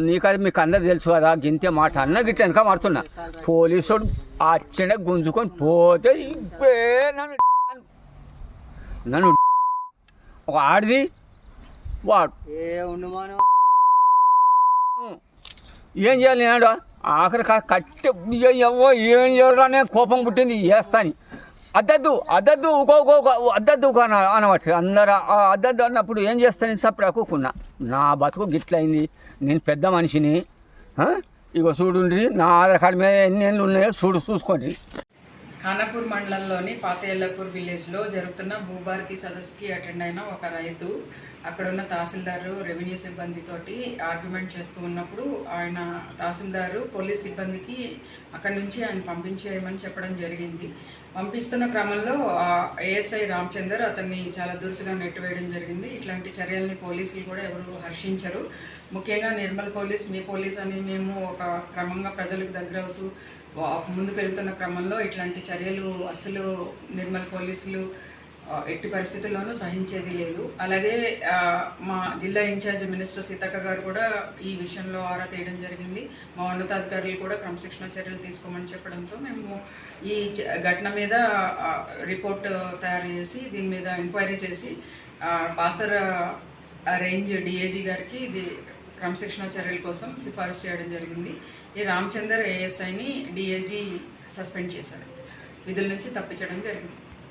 నీకు అది మీకు అందరు తెలుసు కదా గింతే మాట అన్న గిట్ల వెనక మారుతున్నా. పోలీసుడు అచ్చండ గుంజుకొని పోతే నన్ను నన్ను ఒక ఆడిది వాడు ఏ ఉండమాను ఏం చేయాలి నేను ఆఖరి కట్టె ఎవ్వో ఏం చేయాలనే కోపం పుట్టింది చేస్తాని అద్దద్దు అద్దద్దు ఊకో అద్దద్దు అన అనవచ్చు అందరు అద్దద్దు అన్నప్పుడు ఏం చేస్తాను సప్పుడు అక్కున్నా నా బతుకు గిట్లయింది. నేను పెద్ద మనిషిని ఇగో చూడుండ్రి నా ఆధార్ కార్డు మీద ఎన్ని ఎన్ని ఉన్నాయో చూడు చూసుకోండి. ఖానాపూర్ మండలంలోని పాతయల్లపూర్ విలేజ్లో జరుగుతున్న భూభారతి సదస్సుకి అటెండ్ అయిన ఒక రైతు అక్కడ ఉన్న తహసీల్దారు రెవెన్యూ సిబ్బందితోటి ఆర్గ్యుమెంట్ చేస్తూ ఉన్నప్పుడు ఆయన తహసీల్దారు పోలీస్ సిబ్బందికి అక్కడి నుంచి ఆయన పంపించేయమని చెప్పడం జరిగింది. పంపిస్తున్న క్రమంలో ఏఎస్ఐ రామచందర్ అతన్ని చాలా దురుసుగా నెట్టివేయడం జరిగింది. ఇట్లాంటి చర్యల్ని పోలీసులు కూడా ఎవరు హర్షించరు. ముఖ్యంగా నిర్మల్ పోలీస్ మీ పోలీస్ అని మేము ఒక క్రమంగా ప్రజలకు దగ్గర అవుతూ ముందుకు వెళ్తున్న క్రమంలో ఇట్లాంటి చర్యలు అసలు నిర్మల్ పోలీసులు ఎట్టి పరిస్థితుల్లోనూ సహించేది లేదు. అలాగే మా జిల్లా ఇన్ఛార్జ్ మినిస్టర్ సీతక్క గారు కూడా ఈ విషయంలో ఆరా తీయడం జరిగింది. మా ఉన్నతాధికారులు కూడా క్రమశిక్షణ చర్యలు తీసుకోమని చెప్పడంతో మేము ఈ ఘటన మీద రిపోర్ట్ తయారు చేసి దీని మీద ఎంక్వైరీ చేసి బాసర్ రేంజ్ డిఏజీ గారికి ఇది క్రమశిక్షణ చర్యల కోసం సిఫారసు చేయడం జరిగింది. ఈ రామచందర్ ఏఎస్ఐని డిఐజీ సస్పెండ్ చేశారు విధుల నుంచి తప్పించడం జరిగింది.